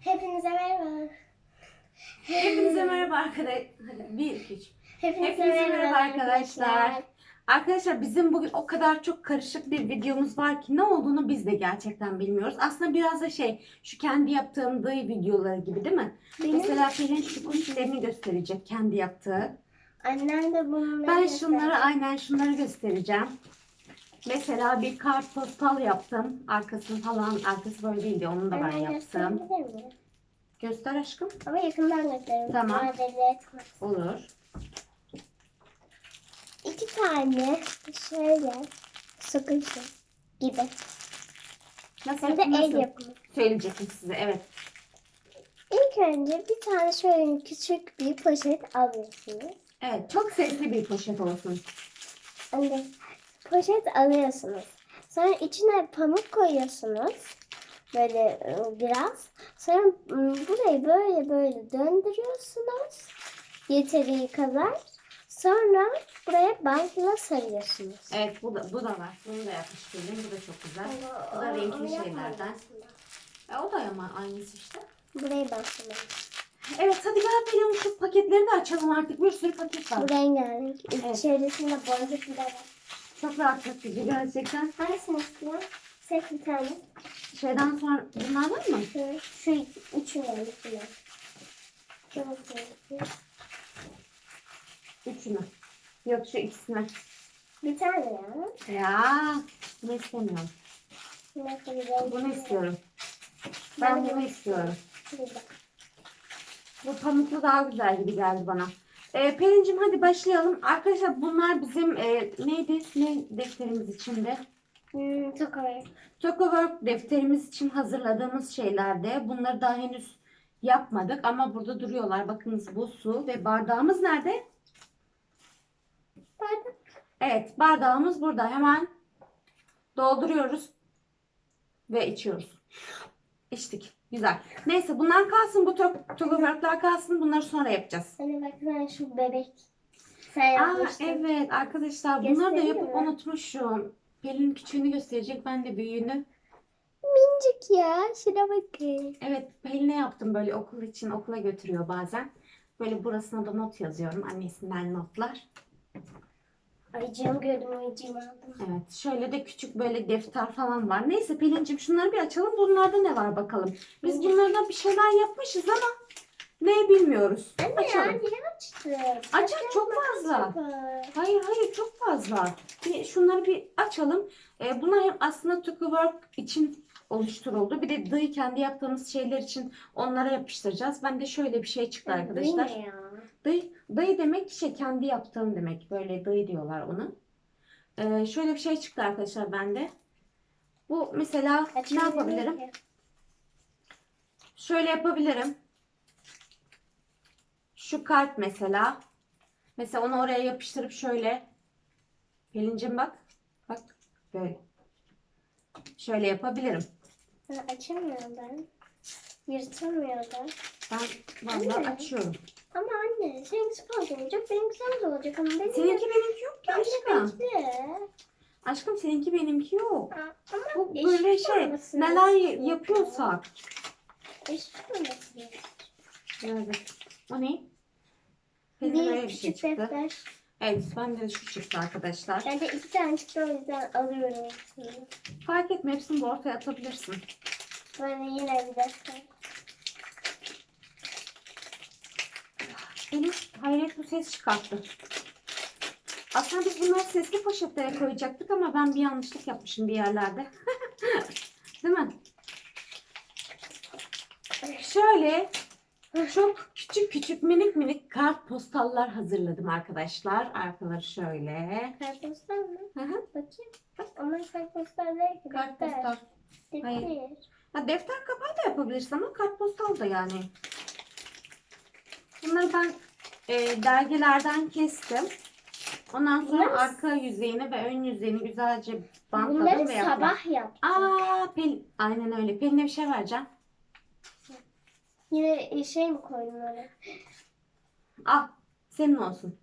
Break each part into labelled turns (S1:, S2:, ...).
S1: Hepinize merhaba.
S2: Hepinize merhaba arkadaşlar. Hadi bir, iki, üç.
S1: Hepinize,
S2: merhaba arkadaşlar. Arkadaşlar bizim bugün o kadar çok karışık bir videomuz var ki ne olduğunu biz de gerçekten bilmiyoruz. Aslında biraz da şey şu kendi yaptığım dıy videoları gibi değil mi?
S1: Benim
S2: Mesela Pelin şu kuşlarını gösterecek kendi yaptığı.
S1: annem de bunları
S2: Ben şunları aynen şunları göstereceğim. Mesela bir kartpostal yaptım. Arkasını falan arkası böyle değildi. Onu da ben
S1: Anne,
S2: yaptım.
S1: gösterebilir miyim?
S2: Göster aşkım.
S1: Ama yakından göstereyim.
S2: Tamam. Olur.
S1: İki tane şöyle sıkıntı gibi.
S2: Nasıl
S1: Hem de el
S2: nasıl?
S1: yapımı.
S2: Söyleyecektim size evet.
S1: İlk önce bir tane şöyle küçük bir poşet alıyorsunuz.
S2: Evet çok sesli bir poşet olsun.
S1: Anne, poşet alıyorsunuz. Sonra içine pamuk koyuyorsunuz. Böyle e, biraz. Sonra m, burayı böyle böyle döndürüyorsunuz. Yeteri kadar. Sonra buraya bantla sarıyorsunuz.
S2: Evet bu da, bu da var. Bunu da yapmış Pelin. Bu da çok güzel. Bu da renkli şeylerden. E, o da ama aynısı işte.
S1: Burayı bantlamayın.
S2: Evet hadi gel Pelin şu paketleri de açalım artık. Bir sürü paket var.
S1: Bu rengarenk.
S2: Evet.
S1: İçerisinde boncuklu da var.
S2: Çok rahatlatıcı gerçekten.
S1: Hangisini istiyorsun? Seç bir tane.
S2: Şeyden sonra bunlar var mı?
S1: Şu, şu üçünü. Şurası.
S2: Üçünü. Yok şu ikisini.
S1: Bir tane ya.
S2: Ya bunu istemiyorum. Bunu istiyorum. Ben bunu istiyorum. Bu pamuklu daha güzel gibi geldi bana. Ee, Pelin'cim hadi başlayalım. Arkadaşlar bunlar bizim e, neydi? Ne defterimiz içinde?
S1: Hmm, çok ağır.
S2: Tokowork defterimiz için hazırladığımız şeylerde. Bunları daha henüz yapmadık ama burada duruyorlar. Bakınız bu su ve bardağımız nerede?
S1: Bardak.
S2: Evet bardağımız burada. Hemen dolduruyoruz ve içiyoruz. İçtik. Güzel. Neyse bunlar kalsın. Bu Tokowork'lar kalsın. Bunları sonra yapacağız.
S1: Hani baksana şu bebek. Sen
S2: Aa,
S1: yapmıştın.
S2: evet arkadaşlar bunları da
S1: Göstereyim
S2: yapıp
S1: mi?
S2: unutmuşum. Pelin küçüğünü gösterecek. Ben de büyüğünü.
S1: Mincik ya. Şuna bakın.
S2: Evet Pelin'e yaptım böyle okul için. Okula götürüyor bazen. Böyle burasına da not yazıyorum. Annesinden notlar.
S1: Ayıcığımı gördüm. Ayıcığımı aldım.
S2: Evet. Şöyle de küçük böyle defter falan var. Neyse Pelin'cim şunları bir açalım. Bunlarda ne var bakalım. Biz bunlardan bir şeyler yapmışız ama ne bilmiyoruz.
S1: Anne ya
S2: Açalım.
S1: niye açtın?
S2: Aç aç çok fazla. Hayır hayır çok fazla. Bir şunları bir açalım. Ee, bunlar hem aslında Tookwork için oluşturuldu. Bir de dayı kendi yaptığımız şeyler için onlara yapıştıracağız. Ben de şöyle bir şey çıktı arkadaşlar.
S1: Bu ne ya?
S2: Dayı, dayı demek şey kendi yaptığım demek. Böyle dayı diyorlar ona. Ee, şöyle bir şey çıktı arkadaşlar bende. Bu mesela ne
S1: Açabilir
S2: yapabilirim? Şöyle yapabilirim. Şu kart mesela. Mesela onu oraya yapıştırıp şöyle. Pelincim bak. Bak böyle. Şöyle yapabilirim.
S1: Ha, açamıyorum ben. Yırtamıyorum.
S2: Ben
S1: Anne.
S2: açıyorum.
S1: Ama anne seninkisi fazla olacak. Benimkisi az olacak ama benim
S2: Seninki benimki yok ki aşkım.
S1: bekle.
S2: Aşkım seninki benimki yok.
S1: Ama
S2: Bu böyle şey
S1: olması
S2: neler
S1: lazım.
S2: yapıyorsak.
S1: Eşit olması lazım.
S2: O ne? Böyle
S1: Bir
S2: bir şey
S1: küçük
S2: çıktı.
S1: defter.
S2: Evet bende de şu çıktı arkadaşlar.
S1: Ben de iki tane çıktı o yüzden alıyorum hepsini.
S2: Fark etme hepsini de ortaya atabilirsin.
S1: Böyle yine bir defter.
S2: Benim hayret bu ses çıkarttı. Aslında biz bunları sesli poşetlere koyacaktık ama ben bir yanlışlık yapmışım bir yerlerde. Değil mi? Şöyle çok küçük küçük minik minik kartpostallar hazırladım arkadaşlar. Arkaları şöyle.
S1: Kartpostal mı?
S2: Hı hı.
S1: Bakayım. Bak onlar kartpostal değil ki.
S2: Kartpostal.
S1: Defter.
S2: Hayır.
S1: Defter.
S2: Ha, defter kapağı da yapabilirsin ama kartpostal da yani. Bunları ben e, dergilerden kestim. Ondan sonra
S1: Bunları-
S2: arka yüzeyini ve ön yüzeyini güzelce bantladım
S1: Bunları
S2: ve yaptım.
S1: sabah yaptım.
S2: Aa, Pelin, aynen öyle. Pelin'e bir şey vereceğim.
S1: Yine şey mi koydun oraya?
S2: Al, senin olsun.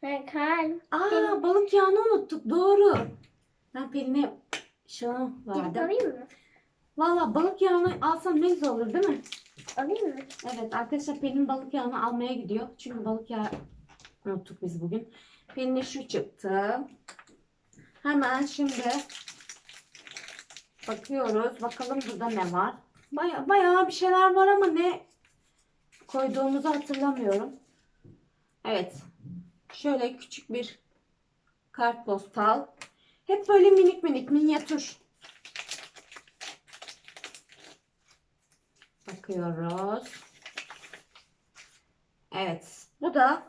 S1: Ha, kalp.
S2: Aa,
S1: Pelin.
S2: balık yağını unuttuk. Doğru. Ben Pelin'e şunu
S1: Gidip
S2: verdim.
S1: alayım mı?
S2: Valla balık yağını alsam ne güzel olur değil mi?
S1: Alayım mı?
S2: Evet arkadaşlar Pelin balık yağını almaya gidiyor. Çünkü balık yağı unuttuk biz bugün. Pelin'e şu çıktı. Hemen şimdi bakıyoruz. Bakalım burada ne var. Baya, bayağı bir şeyler var ama ne koyduğumuzu hatırlamıyorum. Evet. Şöyle küçük bir kartpostal. Hep böyle minik minik minyatür. Bakıyoruz. Evet. Bu da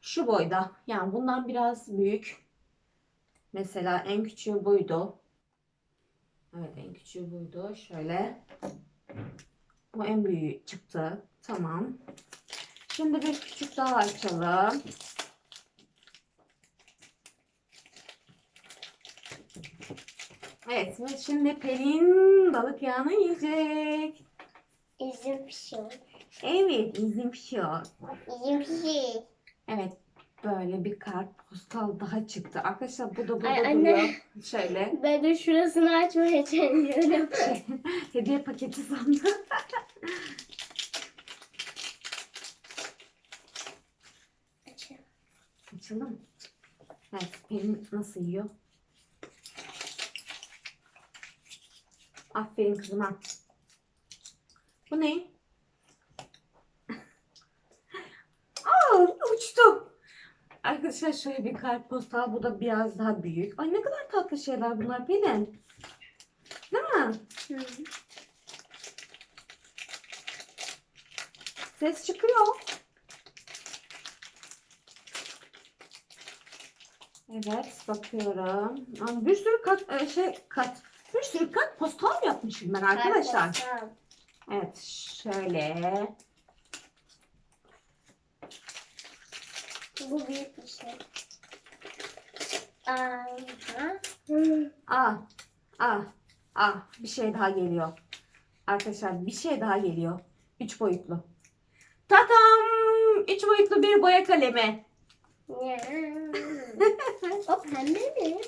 S2: şu boyda. Yani bundan biraz büyük. Mesela en küçüğü buydu. Evet en küçüğü buydu. Şöyle. Bu en büyüğü çıktı. Tamam. Şimdi bir küçük daha açalım. Evet ve şimdi Pelin balık yağını yiyecek.
S1: İzim pişiyor.
S2: Evet izin pişiyor.
S1: İzim pişiyor.
S2: Evet böyle bir kartpostal daha çıktı. Arkadaşlar bu da burada
S1: Ay, anne.
S2: duruyor. Şöyle.
S1: Ben de şurasını açmaya çalışıyorum.
S2: Şey, hediye paketi sandım. Açalım. Evet Pelin nasıl yiyor? Aferin kızıma. Bu ne? Aa uçtu. Arkadaşlar şöyle bir kartpostal. Bu da biraz daha büyük. Ay ne kadar tatlı şeyler bunlar Pelin. Değil mi? Ses çıkıyor. Evet bakıyorum. Bir sürü kat e, şey kat bir sürü kat postal yapmışım ben arkadaşlar. Evet şöyle.
S1: Bu büyük bir şey. Aha.
S2: Ah ah ah bir şey daha geliyor. Arkadaşlar bir şey daha geliyor. Üç boyutlu. Tatam! Üç boyutlu bir boya kalemi.
S1: O pembe mi?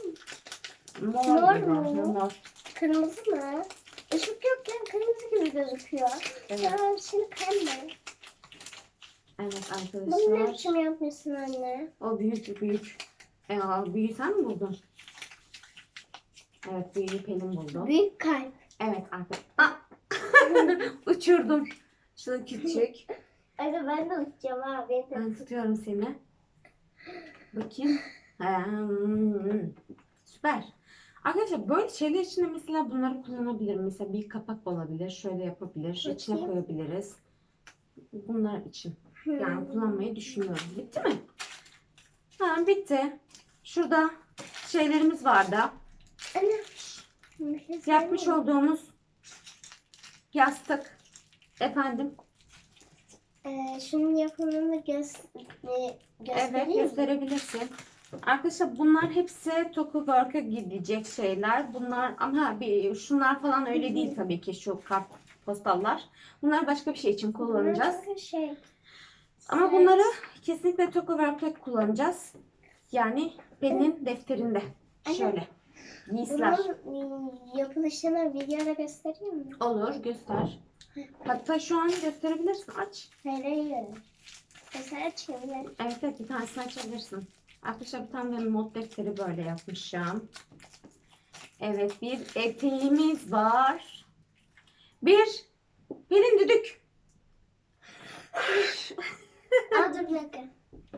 S2: Mor,
S1: Mor mu?
S2: Mor.
S1: Kırmızı mı? Işık yokken kırmızı gibi gözüküyor.
S2: Evet.
S1: Ya şimdi pembe.
S2: Evet
S1: Bunu ne
S2: arkadaşlar.
S1: biçim yapmışsın anne?
S2: O büyük büyük. E, büyüğü sen mi buldun? Evet büyüğü Pelin buldu.
S1: Büyük kalp.
S2: Evet arkadaşlar. Uçurdum. Şu küçük.
S1: Hadi ben de uçacağım abi.
S2: Ben tutuyorum seni. Bakayım. Hmm, Süper. Arkadaşlar böyle şeyler için de mesela bunları kullanabilirim. Mesela bir kapak olabilir. Şöyle yapabilir. İçine
S1: Bakayım.
S2: koyabiliriz. Bunlar için. Yani kullanmayı düşünüyorum. Bitti mi? Ha, bitti. Şurada şeylerimiz vardı.
S1: Şey
S2: Yapmış olduğumuz yastık. Efendim.
S1: Ee, şunun yapımını göz, e, göstereyim
S2: Evet gösterebilirsin. Arkadaşlar bunlar hepsi Tokuwork'a gidecek şeyler. Bunlar ama bir şunlar falan öyle değil tabii ki şu kart postallar. Bunlar başka bir şey için kullanacağız.
S1: Şey,
S2: Ama bunları kesinlikle Tokuwork'ta kullanacağız. Yani benim defterinde. Şöyle. Giysiler.
S1: bunun e, yapılışını videoda göstereyim mi?
S2: Olur göster. Hatta şu an gösterebilirsin. Aç.
S1: Hayır hayır. Mesela açayım.
S2: Evet evet bir tanesini açabilirsin. Arkadaşlar bir tane de not defteri böyle yapmışım. Evet bir eteğimiz var. Bir Pelin düdük.
S1: Aa dur bir dakika.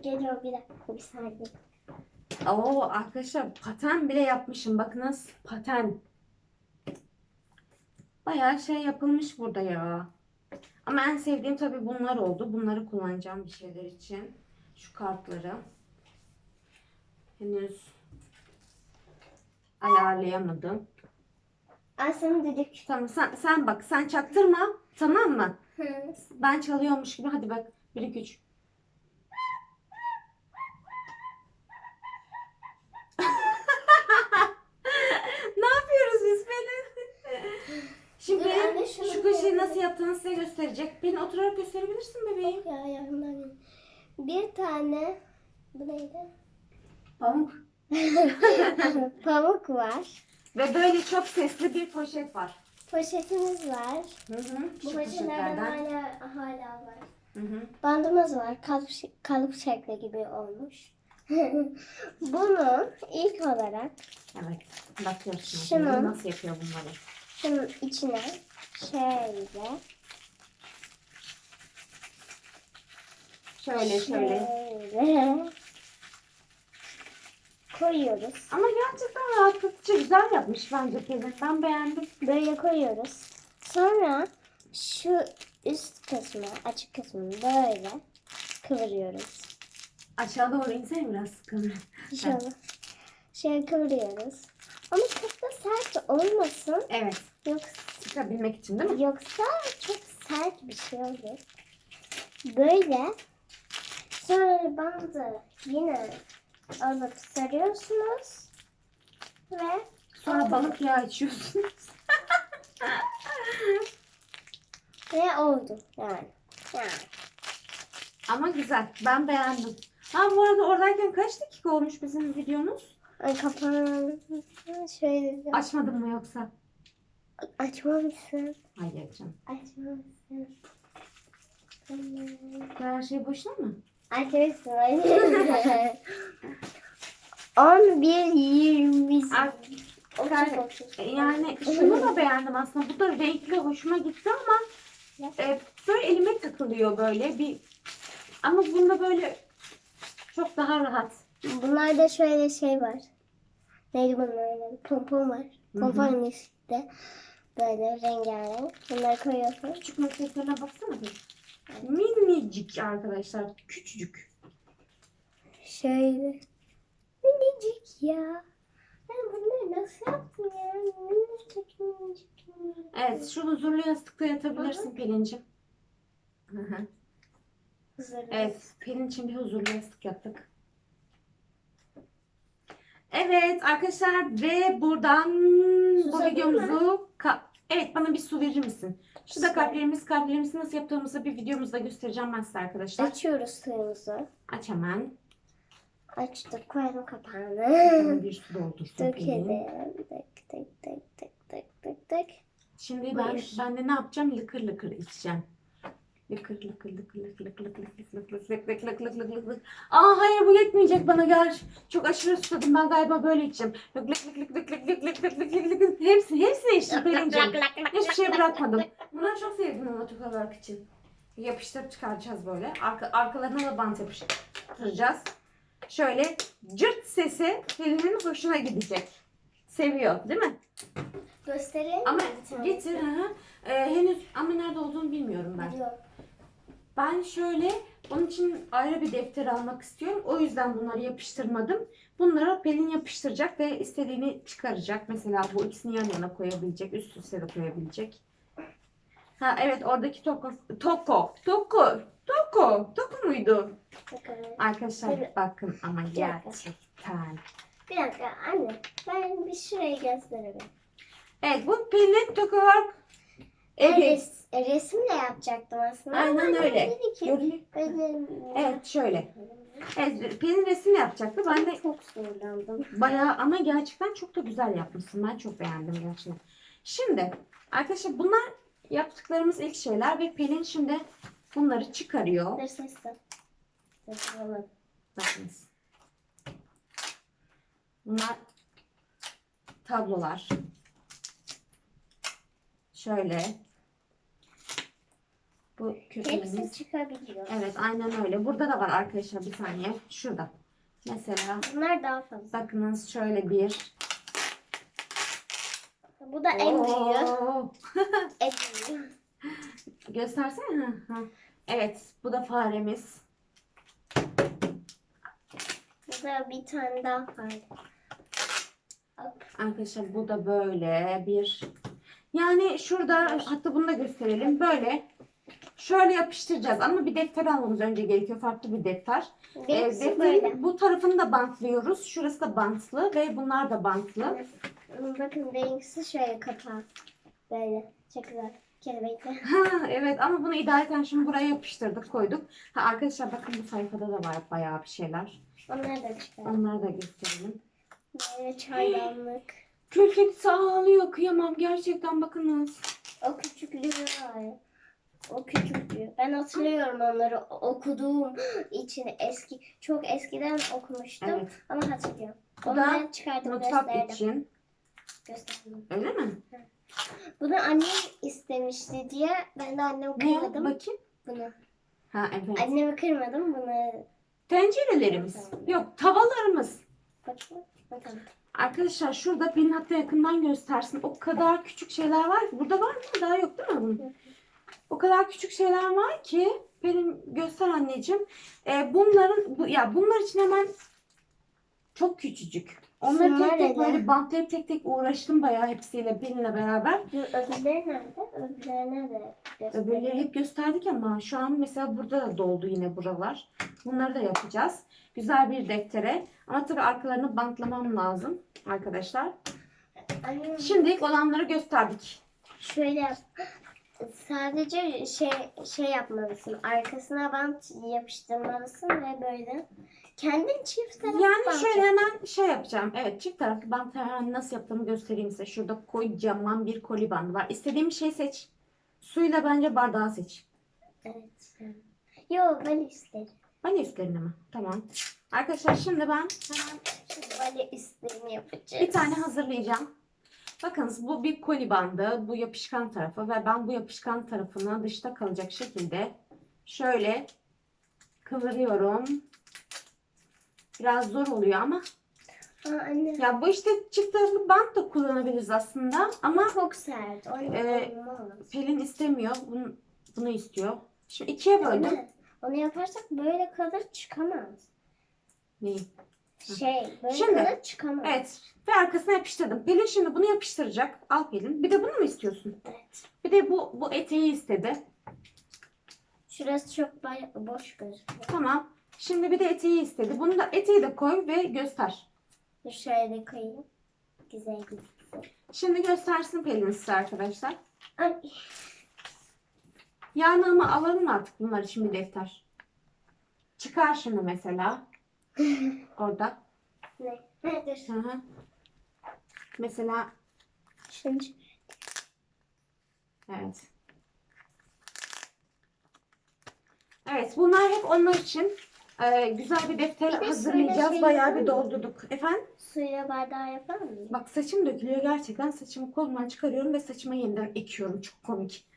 S1: Geliyor bir dakika bir saniye.
S2: Oo arkadaşlar paten bile yapmışım. Bakınız paten. Bayağı şey yapılmış burada ya. Ama en sevdiğim tabii bunlar oldu. Bunları kullanacağım bir şeyler için. Şu kartları. Henüz ayarlayamadım.
S1: Aa sana dedik.
S2: Tamam sen, sen bak sen çaktırma. Tamam mı?
S1: Hı.
S2: Ben çalıyormuş gibi hadi bak. 1 2 3. ne yapıyoruz biz Pelin? Şimdi
S1: Dur anne, şunu
S2: şu köşeyi
S1: koyalım.
S2: nasıl yaptığını size gösterecek. Pelin oturarak gösterebilirsin bebeğim.
S1: Ya yandan. Bir tane bu neydi?
S2: Pamuk.
S1: Pamuk var.
S2: Ve böyle çok sesli bir poşet var.
S1: Poşetimiz var.
S2: Hı hı.
S1: Bu
S2: Şu poşetlerden
S1: hala, hala var.
S2: Hı hı.
S1: Bandımız var. Kalıp, kalıp şekli gibi olmuş. Bunu ilk olarak
S2: Evet. Bakıyoruz şimdi.
S1: Şunu-
S2: Nasıl yapıyor bunları?
S1: şunun içine şöyle
S2: Şöyle şöyle.
S1: şöyle koyuyoruz.
S2: Ama gerçekten rahatlatıcı güzel yapmış bence Pelin. Ben beğendim.
S1: Böyle koyuyoruz. Sonra şu üst kısmı, açık kısmını böyle kıvırıyoruz.
S2: Aşağı doğru insene biraz kamera.
S1: İnşallah. Şöyle kıvırıyoruz. Ama çok da sert olmasın.
S2: Evet.
S1: Yoksa
S2: Sıkabilmek için değil mi?
S1: Yoksa çok sert bir şey olur. Böyle. Sonra bandı yine alıp sarıyorsunuz. Ve
S2: Sonra balık yağı içiyorsunuz.
S1: ve oldu yani. Yani.
S2: Ama güzel. Ben beğendim. Ha bu arada oradayken kaç dakika olmuş bizim videomuz?
S1: Ay kapağını şöyle
S2: Açmadın mı yoksa?
S1: açmamışsın.
S2: Hayır canım.
S1: Açmamışsın.
S2: Her şey boşuna mı?
S1: Açmışsın. Açmışsın. 11 20
S2: Ay,
S1: Otuz, otuz.
S2: Yani şunu da beğendim aslında. Bu da renkli hoşuma gitti ama e, böyle elime takılıyor böyle bir ama bunda böyle çok daha rahat.
S1: Bunlarda şöyle şey var. Neydi bunlar? Pompon var. Pompon işte. Böyle rengarenk. Bunları koyuyorsun.
S2: Küçük makinesine baksana bir. Minicik arkadaşlar. Küçücük.
S1: Şöyle. Minicik ya. Ben bunları nasıl yaptım ya? Minicik minicik minicik.
S2: Evet şu huzurlu yastıkta yatabilirsin Pelin'cim. Hı hı.
S1: Hazır.
S2: Evet Pelin için bir huzurlu yastık yaptık. Evet arkadaşlar ve buradan bu
S1: Susadın
S2: videomuzu ka- evet bana bir su verir misin? Şu da
S1: Su.
S2: kalplerimiz kalplerimizi nasıl yaptığımızı bir videomuzda göstereceğim ben size arkadaşlar.
S1: Açıyoruz suyumuzu.
S2: Aç hemen.
S1: Açtık. Koyalım kapağını.
S2: Bir su doldursun.
S1: Dökelim. Tık tık tık tık tık tık tık.
S2: Şimdi ben,
S1: Buyur.
S2: ben de ne yapacağım? Lıkır lıkır içeceğim. Lıkır lıkır lıkır lıkır lıkır lıkır lıkır lıkır lıkır lıkır lıkır lıkır lıkır lıkır. Aa hayır bu yetmeyecek bana gel. Çok aşırı susadım ben galiba böyle içeceğim. Lık lık lık lık lık lık lık lık lık lık lık lık. Hepsini hepsini içtim Pelin'ciğim. Hiçbir şey bırakmadım. Bunları çok sevdim ama tokalark için. Yapıştırıp çıkaracağız böyle. Arka, arkalarına da bant yapıştıracağız. Şöyle cırt sesi Pelin'in hoşuna gidecek. Seviyor değil mi?
S1: Göstereyim
S2: Ama
S1: mi
S2: getir. Hı. Ee, henüz ama nerede olduğunu bilmiyorum ben.
S1: Biliyorum.
S2: Ben şöyle onun için ayrı bir defter almak istiyorum. O yüzden bunları yapıştırmadım. Bunları Pelin yapıştıracak ve istediğini çıkaracak. Mesela bu ikisini yan yana koyabilecek. Üst üste de koyabilecek. Ha evet oradaki Toko. Toko. Toko. Toko. Toko muydu?
S1: Bakalım.
S2: Arkadaşlar
S1: Evet.
S2: bakın ama gerçekten.
S1: Bir dakika anne. Ben bir şurayı göstereyim.
S2: Evet bu Pelin Tokowork.
S1: Ben
S2: Evet.
S1: res- e, resim de yapacaktım aslında.
S2: Aynen öyle.
S1: Dedi ki,
S2: Evet şöyle. Evet Pelin resim yapacaktı. Ben de
S1: çok zorlandım.
S2: Bayağı ama gerçekten çok da güzel yapmışsın. Ben çok beğendim gerçekten. Şimdi arkadaşlar bunlar yaptıklarımız ilk şeyler ve Pelin şimdi bunları çıkarıyor.
S1: Dur sesle.
S2: Bakınız. Bunlar tablolar. Şöyle. Bu
S1: Hepsi
S2: köpeğimiz.
S1: çıkabiliyor.
S2: Evet aynen öyle. Burada da var arkadaşlar bir saniye. Şurada. Mesela
S1: Bunlar daha fazla.
S2: bakınız şöyle bir.
S1: Bu da en büyüğü. En büyüğü.
S2: Göstersene. Hı. Evet, bu da faremiz.
S1: Bu da bir tane daha. Hop.
S2: Arkadaşlar bu da böyle bir. Yani şurada hatta bunu da gösterelim. Böyle şöyle yapıştıracağız ama bir defter almamız önce gerekiyor. Farklı bir defter. Ee,
S1: Benimkisi
S2: defterin
S1: böyle.
S2: bu tarafını da bantlıyoruz. Şurası da bantlı ve bunlar da bantlı.
S1: Bakın benimkisi şöyle kapağı. Böyle. Çok güzel.
S2: Ha, evet ama bunu idareten şimdi buraya yapıştırdık koyduk. Ha, arkadaşlar bakın bu sayfada da var bayağı bir şeyler.
S1: Onları da çıkar.
S2: Onları da gösterelim.
S1: Böyle çaydanlık.
S2: Kedisi ağlıyor. Kıyamam gerçekten bakınız.
S1: O küçüklüğü. O küçüklüğü. Ben hatırlıyorum onları okuduğum için eski çok eskiden okumuştum
S2: Evet.
S1: ama hatırlıyorum.
S2: Bu
S1: Onu
S2: da
S1: ben çıkardım
S2: Mutfak
S1: gösterdim.
S2: için.
S1: gösterdim.
S2: Öyle mi?
S1: Bunu annem istemişti diye ben de annemi
S2: Ne?
S1: kırmadım.
S2: Bakayım.
S1: Bunu.
S2: Ha evet.
S1: Annemi kırmadım bunu.
S2: Tencerelerimiz. Yok tavalarımız.
S1: Bakayım. Bakalım.
S2: Arkadaşlar şurada Pelin hatta yakından göstersin. O kadar küçük şeyler var ki. Burada var mı? Daha yok değil mi bunun? O kadar küçük şeyler var ki. Pelin göster anneciğim. Ee, bunların bu, ya bunlar için hemen çok küçücük. Onları tek tek böyle bantlayıp tek tek uğraştım bayağı hepsiyle Pelin'le beraber.
S1: Öbürleri nerede? Öbürleri nerede? göstereyim?
S2: Öbürleri hep gösterdik ama şu an mesela burada da doldu yine buralar. Bunları da yapacağız. Güzel bir deftere. Ama tabii arkalarını bantlamam lazım arkadaşlar.
S1: Annem
S2: Şimdilik olanları gösterdik.
S1: şöyle yap. Sadece şey şey yapmalısın. Arkasına bant yapıştırmalısın ve böyle kendin çift taraf
S2: Yani
S1: bant
S2: şöyle
S1: yap.
S2: hemen şey yapacağım. Evet çift taraflı bant hemen nasıl yaptığımı göstereyim size. Şurada kocaman bir koli bandı var. İstediğin bir şey seç. Suyla bence bardağı seç.
S1: Evet. Yo ben isterim.
S2: Ben isterim ama. Tamam. Arkadaşlar şimdi ben hemen
S1: Şimdi böyle üstlerini yapacağız.
S2: Bir tane hazırlayacağım. Bakınız bu bir koli bandı. Bu yapışkan tarafı ve ben bu yapışkan tarafını dışta kalacak şekilde şöyle kıvırıyorum. Biraz zor oluyor ama
S1: Aa, anne.
S2: ya bu işte çift taraflı bant da kullanabiliriz aslında ama
S1: Çok sert. Olmaz.
S2: Pelin istemiyor. Bunu, bunu istiyor. Şimdi ikiye böldüm.
S1: Anne, Onu yaparsak böyle kalır çıkamaz.
S2: Neyi?
S1: Şey böyle
S2: Şimdi,
S1: kalır çıkamaz.
S2: Evet. Ve arkasına yapıştırdım. Pelin şimdi bunu yapıştıracak. Al Pelin. Bir de bunu mu istiyorsun?
S1: Evet.
S2: Bir de bu, bu eteği istedi.
S1: Şurası çok boş gözüküyor.
S2: Tamam. Şimdi bir de eteği istedi. Bunu da eteği de koy ve göster.
S1: Dur şöyle koyayım. Güzel güzel.
S2: Şimdi göstersin Pelin size arkadaşlar.
S1: Ay,
S2: Yani ama alalım artık bunlar için bir defter. Çıkar şimdi mesela. Orada.
S1: ne? Nedir?
S2: Hı hı. Mesela
S1: Şimdi
S2: evet. Evet bunlar hep onlar için e, güzel bir defter
S1: Bir de
S2: hazırlayacağız.
S1: şöyle şey
S2: Bayağı bir
S1: yapalım mı?
S2: doldurduk. Efendim?
S1: suyla bardağı yapar mıyım?
S2: Bak saçım dökülüyor gerçekten. Saçımı kolumdan çıkarıyorum ve saçıma yeniden ekiyorum. Çok komik.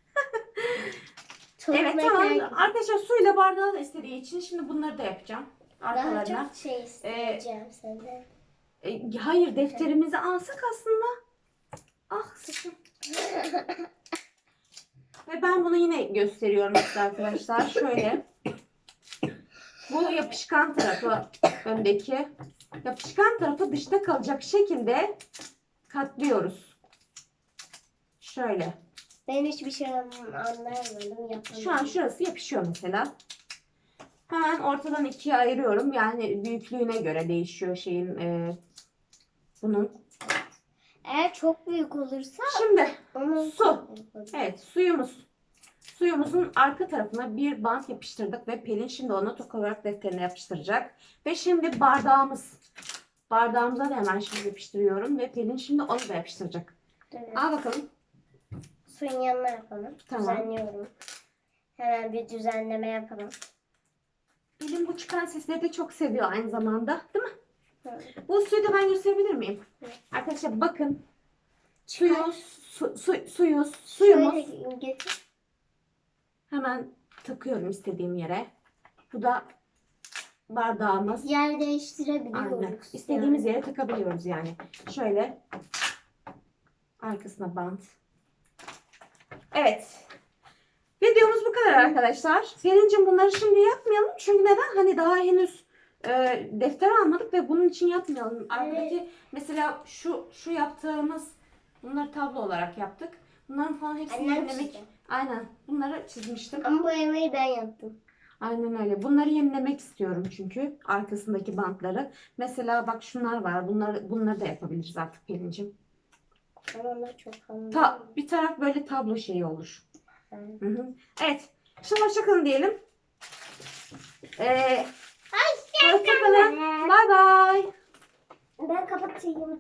S2: Evet tamam. Arkadaşlar suyla bardağı da istediği için şimdi bunları da yapacağım.
S1: Daha
S2: Arkalarına.
S1: çok şey isteyeceğim senden.
S2: E, hayır defterimizi alsak aslında. Ah saçım. Ve ben bunu yine gösteriyorum size arkadaşlar. Şöyle. Bu yapışkan tarafı öndeki. Yapışkan tarafı dışta kalacak şekilde katlıyoruz. Şöyle.
S1: Ben hiçbir şey anlayamadım. Yapamadım.
S2: Şu an şurası yapışıyor mesela. Hemen ortadan ikiye ayırıyorum. Yani büyüklüğüne göre değişiyor şeyin e, bunun.
S1: Eğer çok büyük olursa
S2: Şimdi
S1: onu
S2: Su. evet suyumuz. Suyumuzun arka tarafına bir bant yapıştırdık ve Pelin şimdi onu toka olarak defterine yapıştıracak. Ve şimdi bardağımız. Bardağımıza da hemen şimdi yapıştırıyorum ve Pelin şimdi onu da yapıştıracak.
S1: Evet.
S2: Al bakalım.
S1: Suyun yanına yapalım.
S2: Tamam.
S1: Düzenliyorum. Hemen bir düzenleme yapalım.
S2: Pelin bu çıkan sesleri de çok seviyor aynı zamanda. Değil mi?
S1: Hı.
S2: Bu suyu da ben gösterebilir miyim?
S1: Evet.
S2: Arkadaşlar bakın. Suyuz, su, su, suyuz, suyumuz.
S1: Şöyle getir.
S2: Hemen takıyorum istediğim yere. Bu da bardağımız.
S1: Yer değiştirebiliyoruz.
S2: Aynen. İstediğimiz yere takabiliyoruz yani. Şöyle arkasına bant. Evet. Videomuz bu kadar arkadaşlar. Selin'cim bunları şimdi yapmayalım. Çünkü neden? Hani daha henüz e, defter almadık ve bunun için yapmayalım. Arkadaki mesela şu şu yaptığımız bunları tablo olarak yaptık. Bunların falan hepsini
S1: Annem çizdi.
S2: Aynen. Bunları çizmiştim.
S1: Ama bu yemeği ben yaptım.
S2: Aynen öyle. Bunları yenilemek istiyorum çünkü arkasındaki bantları. Mesela bak şunlar var. Bunları bunları da yapabiliriz artık Pelin'cim.
S1: Ben onları çok anladım.
S2: Ta, bir taraf böyle tablo şeyi olur.
S1: Evet.
S2: Hı hı. Evet. Şimdi hoşçakalın diyelim. Ee, hoşçakalın. Bye bye.
S1: Ben kapatayım.